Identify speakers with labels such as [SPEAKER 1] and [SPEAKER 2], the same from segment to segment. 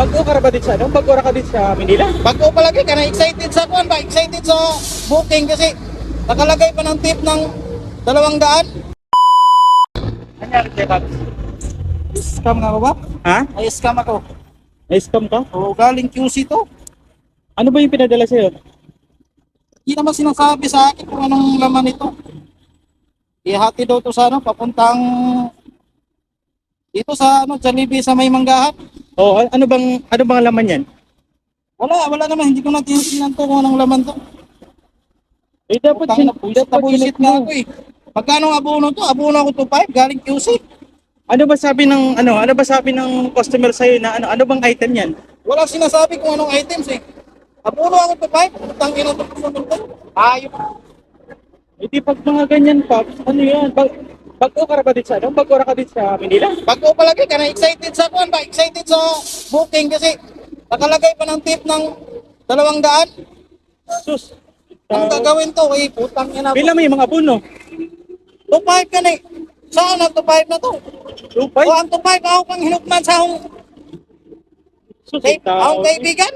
[SPEAKER 1] Bago ka ba din sa ano? Bago ka din sa Manila?
[SPEAKER 2] Bago palagi ka na excited sa kuan ba? Excited sa booking kasi nakalagay pa ng tip ng dalawang daan.
[SPEAKER 1] Nangyari kay Pops?
[SPEAKER 2] Scam nga ba?
[SPEAKER 1] Ha?
[SPEAKER 2] Ay, scam ako.
[SPEAKER 1] Na-scam ka?
[SPEAKER 2] O, galing QC to.
[SPEAKER 1] Ano ba yung pinadala sa'yo?
[SPEAKER 2] Hindi naman sinasabi sa akin kung anong laman ito. Ihati daw to sa ano, papuntang dito sa ano, Jollibee sa may manggahan.
[SPEAKER 1] Oh, ano bang ano bang laman yan?
[SPEAKER 2] Wala, wala naman. Hindi ko na tinitingnan to kung anong laman to.
[SPEAKER 1] Eh dapat sin
[SPEAKER 2] na, buisit na ako eh. Magkano ang abono to? Abono ako to 5, galing QC.
[SPEAKER 1] Ano ba sabi ng ano? Ano ba sabi ng customer sa'yo na ano ano bang item yan?
[SPEAKER 2] Wala sinasabi kung anong items eh. Abono ako to 5, putang ina to to. Ayop.
[SPEAKER 1] Eh di pag mga ganyan Pops, ano yan? Bag bago ka ba din sa ano? Bago ka din sa Manila?
[SPEAKER 2] Bago palagi ka na excited sa kuan ba? Excited sa booking kasi nakalagay pa ng tip ng dalawang daan.
[SPEAKER 1] Sus.
[SPEAKER 2] Ang
[SPEAKER 1] Uh,
[SPEAKER 2] gagawin to eh, putang ina.
[SPEAKER 1] Bilang mo yung mga puno.
[SPEAKER 2] To 5 ka na eh. Saan na to 5 na to?
[SPEAKER 1] Lupay.
[SPEAKER 2] O ang to 5 ako pang hinukman sa akong,
[SPEAKER 1] Sus. tao.
[SPEAKER 2] akong kaibigan.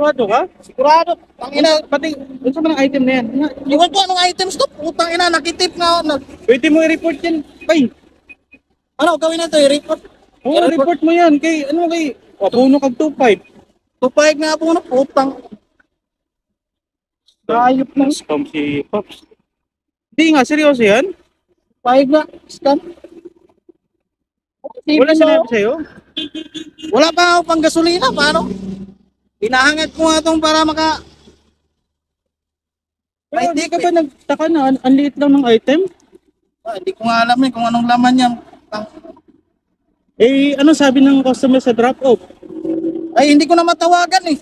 [SPEAKER 1] Sigurado ka?
[SPEAKER 2] Sigurado. Ang ina,
[SPEAKER 1] Pati, ano sa mga item na yan?
[SPEAKER 2] Iwan ko anong items to. Putang ina, nakitip na. Na,
[SPEAKER 1] Pwede mo i-report yan. Bay,
[SPEAKER 2] ano, gawin na to, i-report.
[SPEAKER 1] Oo, report mo yan kay ano kay Apuno kag 25.
[SPEAKER 2] Tupayag na po na, putang. Ayop na.
[SPEAKER 1] Scam si Pops. Hindi nga, seryoso yan?
[SPEAKER 2] Tupayag na. Scam.
[SPEAKER 1] Wala sinabi sa'yo?
[SPEAKER 2] Wala pa ako pang gasolina. Paano? Hinahangat ko nga itong para maka...
[SPEAKER 1] Pero hindi ka ba nagtaka na ang, ang liit lang ng item?
[SPEAKER 2] Ah, hindi ko nga alam eh kung anong laman. Tang-
[SPEAKER 1] Eh, ano sabi ng customer sa drop-off?
[SPEAKER 2] Ay, hindi ko na matawagan eh.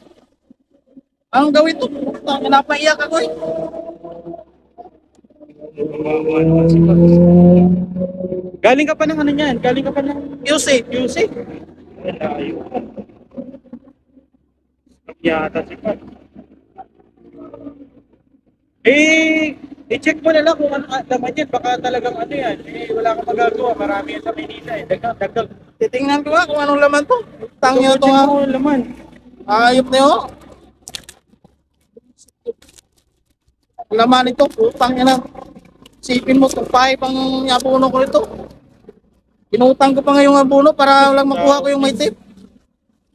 [SPEAKER 2] Anong gawin to? Putang, napaiyak ako eh.
[SPEAKER 1] Galing ka pa ng ano yan? Galing ka pa ng
[SPEAKER 2] QC.
[SPEAKER 1] QC? Yata si Pops. Eh, i-check mo na lang kung ano laman yan. Baka talagang ano yan. Eh, wala kang magagawa. Marami yan sa Maynila eh. Dagdag, dagdag.
[SPEAKER 2] Titingnan ko nga kung anong laman to. Tang nyo to nga.
[SPEAKER 1] mo ang laman.
[SPEAKER 2] Ayop na yun. Laman ito, putang ina. Sipin mo, to 5 ang abono ko ito. Inutang ko pa nga yung abono para lang makuha ko yung may tip.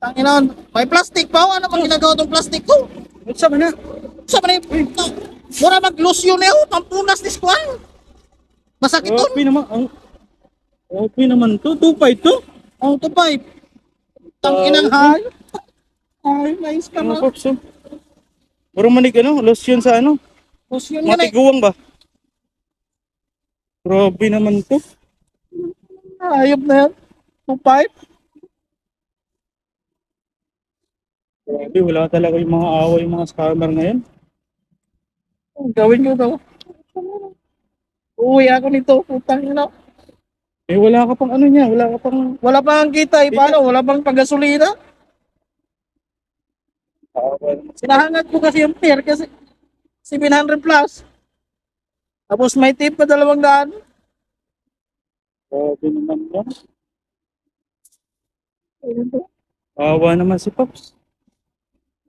[SPEAKER 2] Tang ina, may plastic pa. oh. Ano pang ginagawa tong plastic ko?
[SPEAKER 1] Buksa mo na.
[SPEAKER 2] Sa man ito. Mura mag-lotion na yun. Pampunas ni Squan. Masakit to.
[SPEAKER 1] Okay naman. Ang okay naman to. 2.5 to.
[SPEAKER 2] Ang to 5. Tang inang hayop. Ay, mais ka na.
[SPEAKER 1] Oh. Puro manig ano, lotion sa ano.
[SPEAKER 2] Lotion yan eh.
[SPEAKER 1] Matiguang ba? Grabe naman to.
[SPEAKER 2] Hayop na yan. 2.5.
[SPEAKER 1] Grabe, wala talaga yung mga away, yung mga scammer ngayon.
[SPEAKER 2] Gawin ko to. Uwi ako nito, putang ina.
[SPEAKER 1] Eh, wala ka pang ano niya, wala ka pang...
[SPEAKER 2] Wala pa ang kita, eh, paano? Wala pang paggasolina. Sinahangat ko kasi yung fare kasi 700 plus. Tapos may tip pa dalawang daan.
[SPEAKER 1] Grabe naman yan. Awa naman si Pops.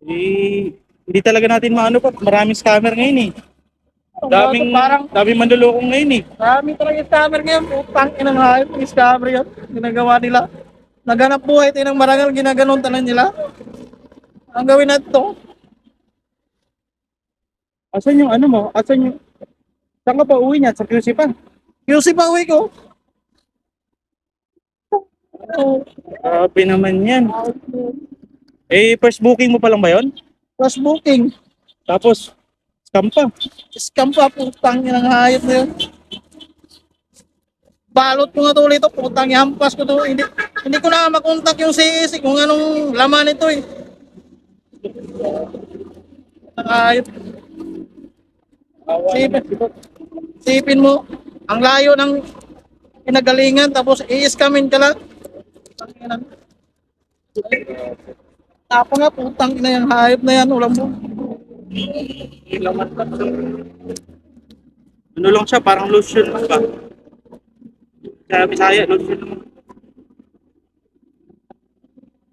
[SPEAKER 1] Eh, hindi talaga natin maano pa. Maraming scammer ngayon eh. Daming,
[SPEAKER 2] parang
[SPEAKER 1] daming mandulokong ngayon eh.
[SPEAKER 2] Marami talaga yung scammer ngayon. Putang inang hayop yung scammer yan. Ginagawa nila. Naganap buhay tayo ng marangal, ginaganon tanan nila. Ang gawin natin to,
[SPEAKER 1] Asan yung ano mo? Asan yung... Saan ka pa uwi niya? Sa QC pa?
[SPEAKER 2] QC pa uwi ko. Oh,
[SPEAKER 1] Grabe naman yan. Eh, first booking mo pa lang ba yun?
[SPEAKER 2] plus booking.
[SPEAKER 1] Tapos, scam pa.
[SPEAKER 2] Scam pa, putang inang hayop na yun. Balot ko nga to ulit putang hampas ko to. Hindi, hindi ko na makontak yung CEC kung anong laman ito eh. Ang hayop. Sipin, sipin mo, ang layo ng pinagalingan tapos i-scamin ka lang. Putang Tapo nga, putang ina yung hayop na yan, ulam mo.
[SPEAKER 1] Ano lang siya, parang lotion lang ba? Sa Bisaya, lotion lang.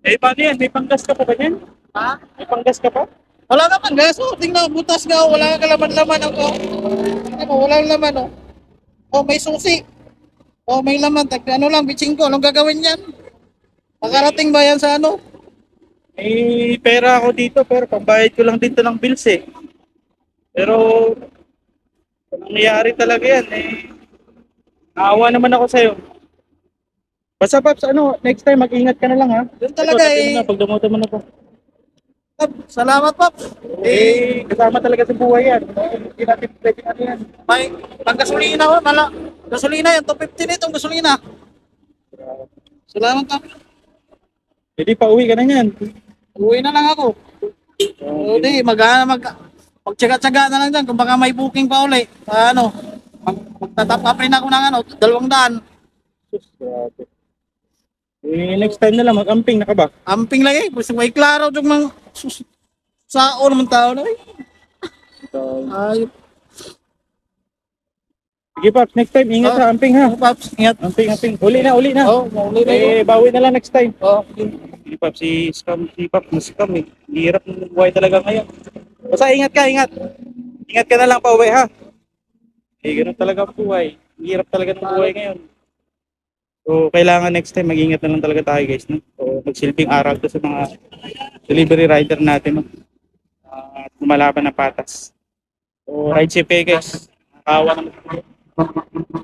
[SPEAKER 1] Eh, paano yan? May panggas ka pa ba yan?
[SPEAKER 2] Ha?
[SPEAKER 1] May panggas ka pa?
[SPEAKER 2] Wala naman, guys. Oh, tingnan, butas nga. oh. Wala kang laman-laman ako. Tingnan mo, walang laman, oh. Oh, may susi. Oh, may laman. Tag, ano lang, bitching ko. Anong gagawin yan? Makarating ba yan sa ano?
[SPEAKER 1] May pera ako dito, pero pambayad ko lang dito ng bills eh. Pero, ang nangyayari talaga yan eh. Naawa naman ako sa'yo. Basta Paps, ano, next time mag-ingat ka na lang ha.
[SPEAKER 2] Yun talaga
[SPEAKER 1] Ito,
[SPEAKER 2] eh.
[SPEAKER 1] na, Pag dumuto mo na to.
[SPEAKER 2] Pap, Salamat, Pap. Eh,
[SPEAKER 1] Eh, kasama talaga sa buhay yan. Hindi natin pwede ano yan.
[SPEAKER 2] may panggasolina ko. Mala, gasolina yan. 250 na itong gasolina. Salamat, Pap.
[SPEAKER 1] Hindi pa uwi ka na yan.
[SPEAKER 2] Uwi na lang ako. O di, mag, mag, magtsaga-tsaga na lang dyan. Kung baka may booking pa uli. Ano, mag, magtatap up rin ako ng ano, dalawang daan.
[SPEAKER 1] Grabe. Eh, next time na lang, mag-amping na ka ba?
[SPEAKER 2] Amping lang eh. Basta may klaro yung mga sus, sao naman tao na eh. Ayop.
[SPEAKER 1] Sige Paps, next time, ingat
[SPEAKER 2] Oh.
[SPEAKER 1] sa amping ha.
[SPEAKER 2] Paps, ingat.
[SPEAKER 1] Amping, amping. Uli na, uli na.
[SPEAKER 2] Oo, oh, mauli na yun.
[SPEAKER 1] Eh, bawi na lang next time.
[SPEAKER 2] Oh,
[SPEAKER 1] Si Pap, si scam, si Pap, na scam eh. Hirap ng buhay talaga ngayon. Basta ingat ka, ingat. Ingat ka na lang pa uwi ha. Eh, ganun talaga ang buhay. Hirap talaga ng buhay ngayon. So, kailangan next time, mag-ingat na lang talaga tayo guys. No? So, magsilbing aral to sa mga delivery rider natin. No? Ah, At lumalaban ng patas. So, ride safe guys. Nakawa naman.